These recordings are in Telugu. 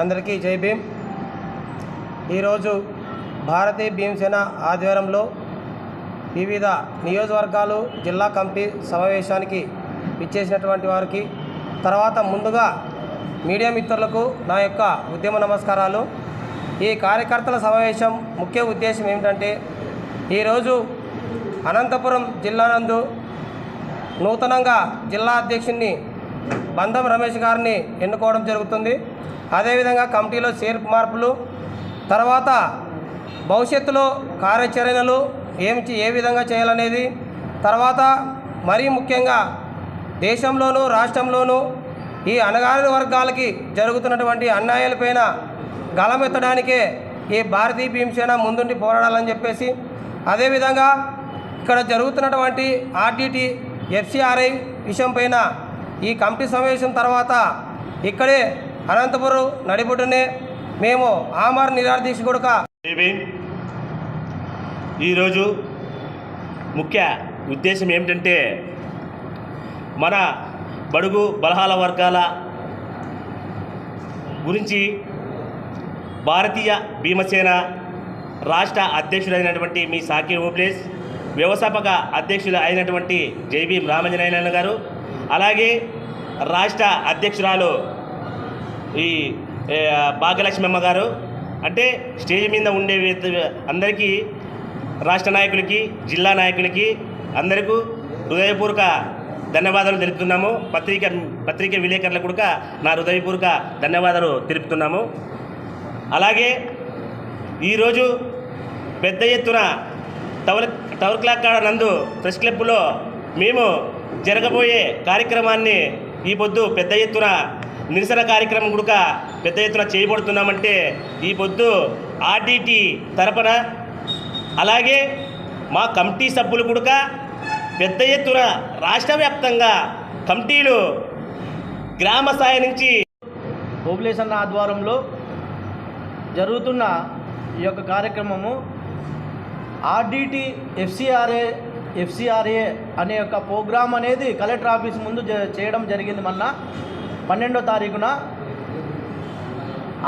అందరికీ జై భీమ్. ఈరోజు భారతీయ భీమసేన ఆధ్వర్యంలో వివిధ నియోజకవర్గాలు జిల్లా కమిటీ సమావేశానికి ఇచ్చేసినటువంటి వారికి తర్వాత ముందుగా మీడియా మిత్రులకు నా యొక్క ఉద్యమ నమస్కారాలు. ఈ కార్యకర్తల సమావేశం ముఖ్య ఉద్దేశం ఏమిటంటే ఈరోజు అనంతపురం జిల్లా నందు నూతనంగా జిల్లా అధ్యక్షుడిని బంధం రమేష్ గారిని ఎన్నుకోవడం జరుగుతుంది. అదేవిధంగా కమిటీలో చేర్పు మార్పులు తర్వాత భవిష్యత్తులో కార్యాచరణలు ఏమి ఏ విధంగా చేయాలనేది తర్వాత మరీ ముఖ్యంగా దేశంలోనూ రాష్ట్రంలోనూ ఈ అణగారిన వర్గాలకి జరుగుతున్నటువంటి అన్యాయాలపైన గలమెత్తడానికే ఈ భారతీయ భీమసేన ముందుండి పోరాడాలని చెప్పేసి అదేవిధంగా ఇక్కడ జరుగుతున్నటువంటి ఆర్డిటి ఎఫ్సిఆర్ఐ విషయం పైన ఈ కమిటీ సమావేశం తర్వాత ఇక్కడే అనంతపురం నడిబొడ్డునే మేము ఆమర్ నిరాదీక్ష కొడుక. ఈరోజు ముఖ్య ఉద్దేశం ఏమిటంటే మన బడుగు బలహాల వర్గాల గురించి భారతీయ భీమసేన రాష్ట్ర అధ్యక్షుడైనటువంటి మీ సాకి ఓబ్లేస్ వ్యవస్థాపక అధ్యక్షులు అయినటువంటి జైబీ రామంజనాయన గారు అలాగే రాష్ట్ర అధ్యక్షురాలు ఈ భాగ్యలక్ష్మి భాగ్యలక్ష్మమ్మ గారు. అంటే స్టేజ్ మీద ఉండే అందరికీ రాష్ట్ర నాయకులకి జిల్లా నాయకులకి అందరికీ హృదయపూర్వక ధన్యవాదాలు తెలుపుతున్నాము. పత్రిక పత్రిక విలేకరులకు కూడా నా హృదయపూర్వక ధన్యవాదాలు తెలుపుతున్నాము. అలాగే ఈరోజు పెద్ద ఎత్తున టవర్ టవర్ క్లాక్ కాడ నందు ప్రెస్ క్లబ్లో మేము జరగబోయే కార్యక్రమాన్ని ఈ పొద్దు పెద్ద ఎత్తున నిరసన కార్యక్రమం కూడా పెద్ద ఎత్తున చేయబడుతున్నామంటే ఈ పొద్దు ఆర్డీటీ తరపున అలాగే మా కమిటీ సభ్యులు కూడా పెద్ద ఎత్తున రాష్ట్ర వ్యాప్తంగా కమిటీలు గ్రామ స్థాయి నుంచి పోపులేషన్ ఆధ్వర్యంలో జరుగుతున్న ఈ యొక్క కార్యక్రమము ఆర్డీటీ ఎఫ్సిఆర్ఏ ఎఫ్సిఆర్ఏ అనే యొక్క ప్రోగ్రాం అనేది కలెక్టర్ ఆఫీస్ ముందు చేయడం జరిగింది మొన్న. పన్నెండో తారీఖున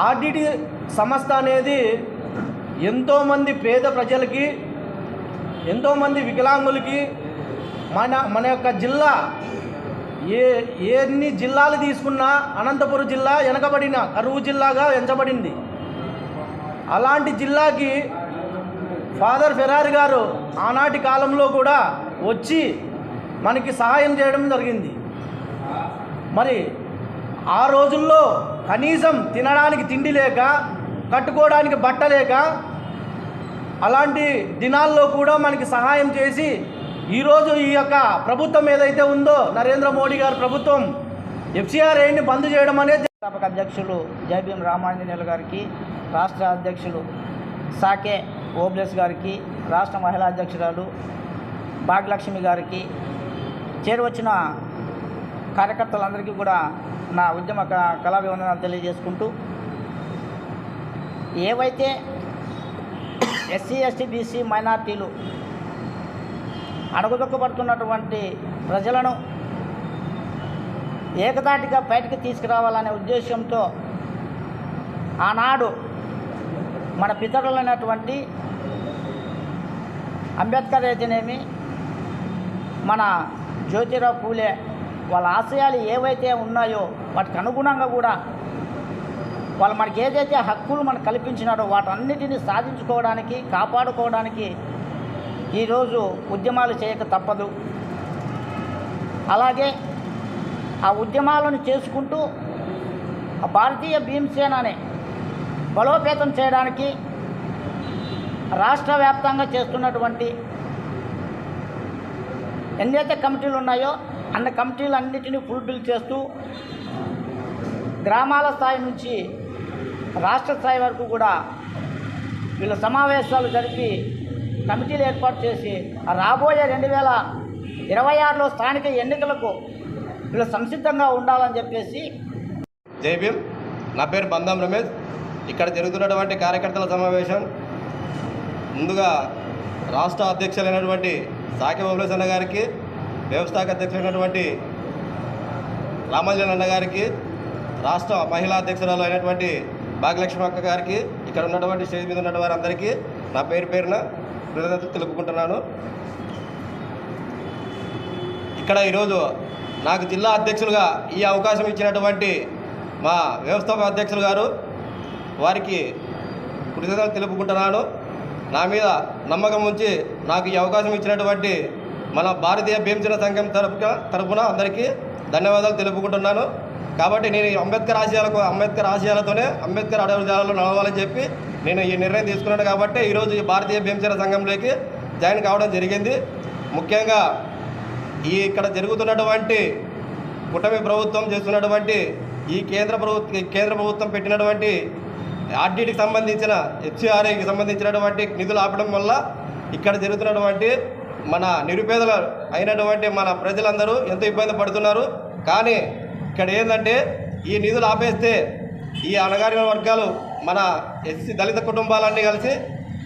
ఆర్డిటి సంస్థ అనేది ఎంతోమంది పేద ప్రజలకి ఎంతోమంది వికలాంగులకి మన మన యొక్క జిల్లా ఏ ఎన్ని జిల్లాలు తీసుకున్నా అనంతపురం జిల్లా వెనకబడిన కరువు జిల్లాగా ఎంచబడింది. అలాంటి జిల్లాకి ఫాదర్ ఫెరారి గారు ఆనాటి కాలంలో కూడా వచ్చి మనకి సహాయం చేయడం జరిగింది. మరి ఆ రోజుల్లో కనీసం తినడానికి తిండి లేక కట్టుకోవడానికి బట్ట లేక అలాంటి దినాల్లో కూడా మనకి సహాయం చేసి ఈరోజు ఈ యొక్క ప్రభుత్వం ఏదైతే ఉందో నరేంద్ర మోడీ గారి ప్రభుత్వం ఎఫ్సిఆర్ఐని బంద్ చేయడం అనేది స్థాపక అధ్యక్షులు జైభీం రామాంజనేయులు గారికి రాష్ట్ర అధ్యక్షులు సాకే ఓబ్లెస్ గారికి రాష్ట్ర మహిళా అధ్యక్షురాలు భాగ్యలక్ష్మి గారికి చేరువచ్చిన కార్యకర్తలందరికీ కూడా నా ఉద్యమ కళాభివందనాలు తెలియజేసుకుంటూ ఏవైతే ఎస్సీ ఎస్టీ బీసీ మైనార్టీలు అడుగుదొక్కబడుతున్నటువంటి ప్రజలను ఏకదాటిగా బయటకు తీసుకురావాలనే ఉద్దేశంతో ఆనాడు మన పితరులైనటువంటి అంబేద్కర్ అయితేనేమి మన జ్యోతిరావు పూలే వాళ్ళ ఆశయాలు ఏవైతే ఉన్నాయో వాటికి అనుగుణంగా కూడా వాళ్ళు మనకి ఏదైతే హక్కులు మనకు కల్పించినారో వాటన్నిటిని సాధించుకోవడానికి కాపాడుకోవడానికి ఈరోజు ఉద్యమాలు చేయక తప్పదు. అలాగే ఆ ఉద్యమాలను చేసుకుంటూ ఆ భారతీయ భీమసేనని బలోపేతం చేయడానికి రాష్ట్ర వ్యాప్తంగా చేస్తున్నటువంటి ఎన్నైతే కమిటీలు ఉన్నాయో అన్న కమిటీలన్నిటినీ ఫుల్ఫిల్ చేస్తూ గ్రామాల స్థాయి నుంచి రాష్ట్ర స్థాయి వరకు కూడా వీళ్ళ సమావేశాలు జరిపి కమిటీలు ఏర్పాటు చేసి రాబోయే రెండు వేల ఇరవై ఆరులో స్థానిక ఎన్నికలకు వీళ్ళు సంసిద్ధంగా ఉండాలని చెప్పేసి జైబీఎం నా పేరు బంధం రమేష్. ఇక్కడ జరుగుతున్నటువంటి కార్యకర్తల సమావేశం. ముందుగా రాష్ట్ర అధ్యక్షులైనటువంటి సాకి బాబులేసన్న గారికి వ్యవస్థాపక అధ్యక్షుడైనటువంటి రామాంజన్ అన్న గారికి రాష్ట్ర మహిళా అధ్యక్షురాలు అయినటువంటి భాగ్యలక్ష్మి అక్క గారికి ఇక్కడ ఉన్నటువంటి స్టేజ్ మీద ఉన్నటువంటి వారందరికీ నా పేరు పేరున కృతజ్ఞతలు తెలుపుకుంటున్నాను. ఇక్కడ ఈరోజు నాకు జిల్లా అధ్యక్షులుగా ఈ అవకాశం ఇచ్చినటువంటి మా వ్యవస్థాపక అధ్యక్షులు గారు వారికి కృతజ్ఞతలు తెలుపుకుంటున్నాను. నా మీద నమ్మకం ఉంచి నాకు ఈ అవకాశం ఇచ్చినటువంటి మన భారతీయ భీమజన సంఘం తరపున తరపున అందరికీ ధన్యవాదాలు తెలుపుకుంటున్నాను. కాబట్టి నేను ఈ అంబేద్కర్ ఆశయాలకు అంబేద్కర్ ఆశయాలతోనే అంబేద్కర్ అడవుల నడవాలని చెప్పి నేను ఈ నిర్ణయం తీసుకున్నాను కాబట్టి ఈరోజు భారతీయ భీమజన సంఘంలోకి జాయిన్ కావడం జరిగింది. ముఖ్యంగా ఈ ఇక్కడ జరుగుతున్నటువంటి కుటమి ప్రభుత్వం చేస్తున్నటువంటి ఈ కేంద్ర ప్రభుత్వ కేంద్ర ప్రభుత్వం పెట్టినటువంటి ఆర్డీటీకి సంబంధించిన హెచ్ఆర్ఐకి సంబంధించినటువంటి నిధులు ఆపడం వల్ల ఇక్కడ జరుగుతున్నటువంటి మన నిరుపేదలు అయినటువంటి మన ప్రజలందరూ ఎంతో ఇబ్బంది పడుతున్నారు. కానీ ఇక్కడ ఏంటంటే ఈ నిధులు ఆపేస్తే ఈ అణగారిన వర్గాలు మన ఎస్సీ దళిత కుటుంబాలన్నీ కలిసి